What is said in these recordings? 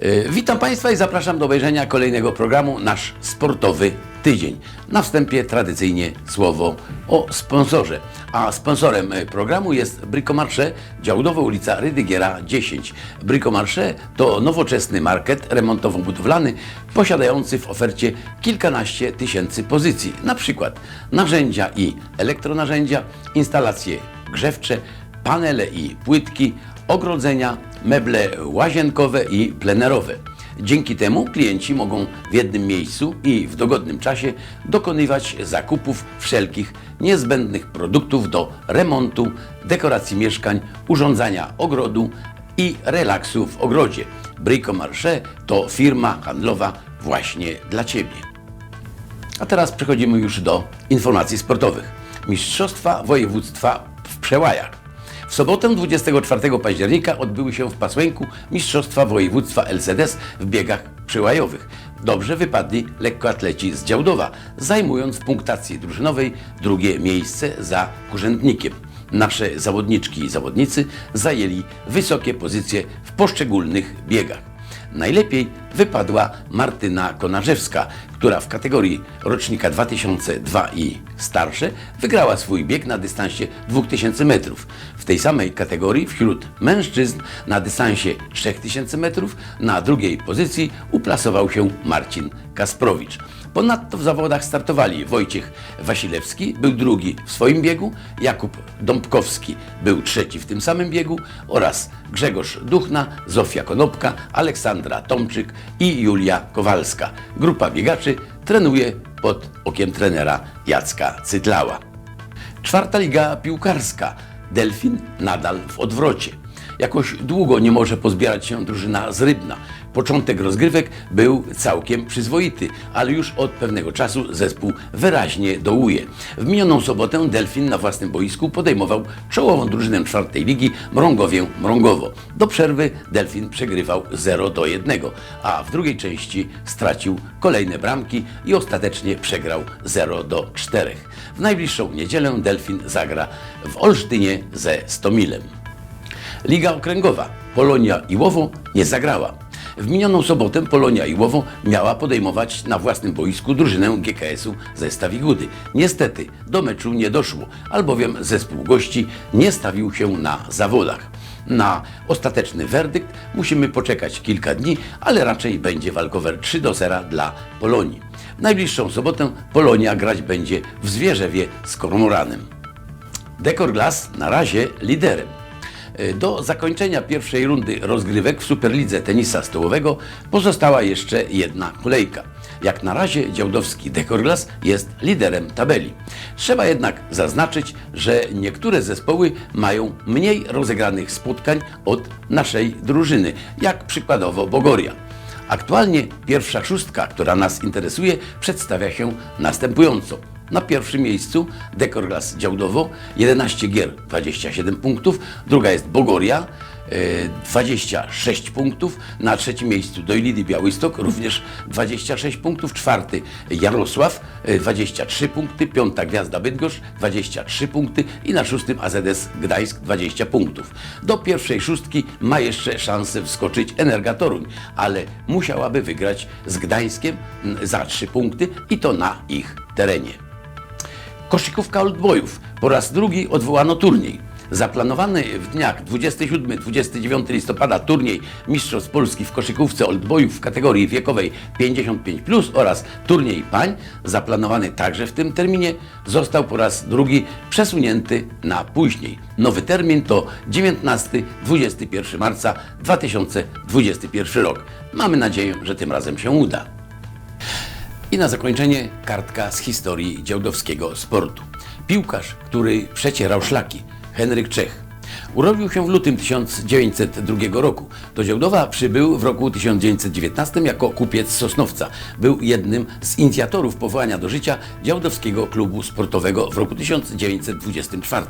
E, Witam Państwa i zapraszam do obejrzenia kolejnego programu Nasz Sportowy Tydzień. Na wstępie tradycyjnie słowo o sponsorze. A sponsorem e, programu jest Bricomarché, Działdowa ulica Rydygiera 10. Bricomarché to nowoczesny market remontowo-budowlany posiadający w ofercie kilkanaście tysięcy pozycji. Na przykład narzędzia i elektronarzędzia, instalacje grzewcze, panele i płytki, ogrodzenia, meble łazienkowe i plenerowe. Dzięki temu klienci mogą w jednym miejscu i w dogodnym czasie dokonywać zakupów wszelkich niezbędnych produktów do remontu, dekoracji mieszkań, urządzania ogrodu i relaksu w ogrodzie. Bricomarché to firma handlowa właśnie dla Ciebie. A teraz przechodzimy już do informacji sportowych. Mistrzostwa województwa w Przełajach. W sobotę 24 października odbyły się w Pasłęku Mistrzostwa Województwa LZS w biegach przełajowych. Dobrze wypadli lekkoatleci z Działdowa, zajmując w punktacji drużynowej drugie miejsce za urzędnikiem. Nasze zawodniczki i zawodnicy zajęli wysokie pozycje w poszczególnych biegach. Najlepiej wypadła Martyna Konarzewska, która w kategorii rocznika 2002 i starsze wygrała swój bieg na dystansie 2000 metrów. W tej samej kategorii wśród mężczyzn na dystansie 3000 metrów na drugiej pozycji uplasował się Marcin Kasprowicz. Ponadto w zawodach startowali Wojciech Wasilewski, był drugi w swoim biegu, Jakub Dąbkowski był trzeci w tym samym biegu oraz Grzegorz Duchna, Zofia Konopka, Aleksandra Tomczyk i Julia Kowalska. Grupa biegaczy trenuje pod okiem trenera Jacka Cytlała. Czwarta liga piłkarska. Delfin nadal w odwrocie. Jakoś długo nie może pozbierać się drużyna z Rybna. Początek rozgrywek był całkiem przyzwoity, ale już od pewnego czasu zespół wyraźnie dołuje. W minioną sobotę Delfin na własnym boisku podejmował czołową drużynę czwartej ligi Mrągowię Mrągowo. Do przerwy Delfin przegrywał 0 do 1, a w drugiej części stracił kolejne bramki i ostatecznie przegrał 0 do 4. W najbliższą niedzielę Delfin zagra w Olsztynie ze Stomilem. Liga Okręgowa. Polonia Iłowo nie zagrała. W minioną sobotę Polonia Iłowo miała podejmować na własnym boisku drużynę GKS-u ze Stawigudy. Niestety do meczu nie doszło, albowiem zespół gości nie stawił się na zawodach. Na ostateczny werdykt musimy poczekać kilka dni, ale raczej będzie walkover 3 do 0 dla Polonii. W najbliższą sobotę Polonia grać będzie w Zwierzewie z Kormoranem. Dekor Glass na razie liderem. Do zakończenia pierwszej rundy rozgrywek w Superlidze tenisa stołowego pozostała jeszcze jedna kolejka. Jak na razie działdowski Dekorglas jest liderem tabeli. Trzeba jednak zaznaczyć, że niektóre zespoły mają mniej rozegranych spotkań od naszej drużyny, jak przykładowo Bogoria. Aktualnie pierwsza szóstka, która nas interesuje, przedstawia się następująco. Na pierwszym miejscu Dekorglas Działdowo, 11 gier, 27 punktów. Druga jest Bogoria, e, 26 punktów. Na trzecim miejscu Dojlidy Białystok, również 26 punktów. Czwarty Jarosław, e, 23 punkty. Piąta Gwiazda Bydgoszcz, 23 punkty. I na szóstym AZS Gdańsk, 20 punktów. Do pierwszej szóstki ma jeszcze szansę wskoczyć Energa Toruń, ale musiałaby wygrać z Gdańskiem za 3 punkty i to na ich terenie. Koszykówka Oldboyów. Po raz drugi odwołano turniej. Zaplanowany w dniach 27-29 listopada turniej Mistrzostw Polski w koszykówce Oldboyów w kategorii wiekowej 55+, oraz turniej pań, zaplanowany także w tym terminie, został po raz drugi przesunięty na później. Nowy termin to 19-21 marca 2021 rok. Mamy nadzieję, że tym razem się uda. I na zakończenie kartka z historii działdowskiego sportu. Piłkarz, który przecierał szlaki, Henryk Czech. Urodził się w lutym 1902 roku. Do Działdowa przybył w roku 1919 jako kupiec Sosnowca. Był jednym z inicjatorów powołania do życia Działdowskiego Klubu Sportowego w roku 1924.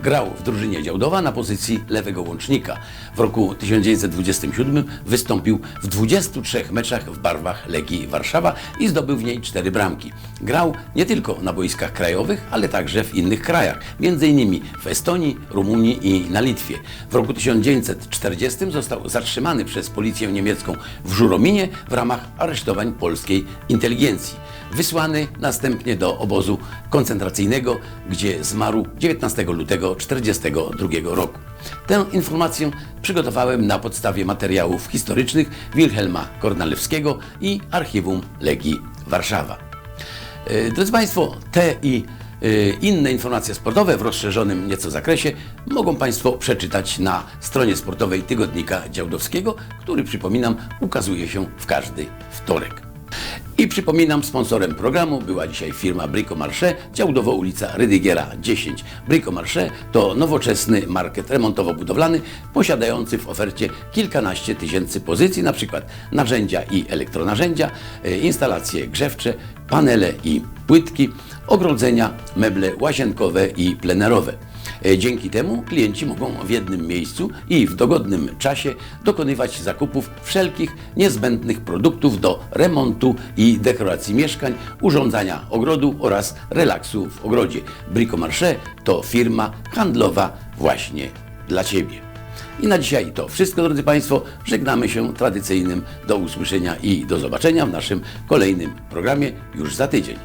Grał w drużynie Działdowa na pozycji lewego łącznika. W roku 1927 wystąpił w 23 meczach w barwach Legii Warszawa i zdobył w niej 4 bramki. Grał nie tylko na boiskach krajowych, ale także w innych krajach, m.in. w Estonii, Rumunii i na Litwie. W roku 1940 został zatrzymany przez policję niemiecką w Żurominie w ramach aresztowań polskiej inteligencji. Wysłany następnie do obozu koncentracyjnego, gdzie zmarł 19 lutego 1942 roku. Tę informację przygotowałem na podstawie materiałów historycznych Wilhelma Kornalewskiego i Archiwum Legii Warszawa. E, Drodzy Państwo, te i inne informacje sportowe w rozszerzonym nieco zakresie mogą Państwo przeczytać na stronie sportowej Tygodnika Działdowskiego, który przypominam ukazuje się w każdy wtorek. I przypominam, sponsorem programu była dzisiaj firma Brico Marché, Działdowo ulica Rydygiera 10. Brico Marché to nowoczesny market remontowo-budowlany posiadający w ofercie kilkanaście tysięcy pozycji, np. narzędzia i elektronarzędzia, e, instalacje grzewcze, panele i płytki, ogrodzenia, meble łazienkowe i plenerowe. E, Dzięki temu klienci mogą w jednym miejscu i w dogodnym czasie dokonywać zakupów wszelkich niezbędnych produktów do remontu i dekoracji mieszkań, urządzania ogrodu oraz relaksu w ogrodzie. Brico Marché to firma handlowa właśnie dla Ciebie. I na dzisiaj to wszystko, drodzy Państwo. Żegnamy się tradycyjnym do usłyszenia i do zobaczenia w naszym kolejnym programie już za tydzień.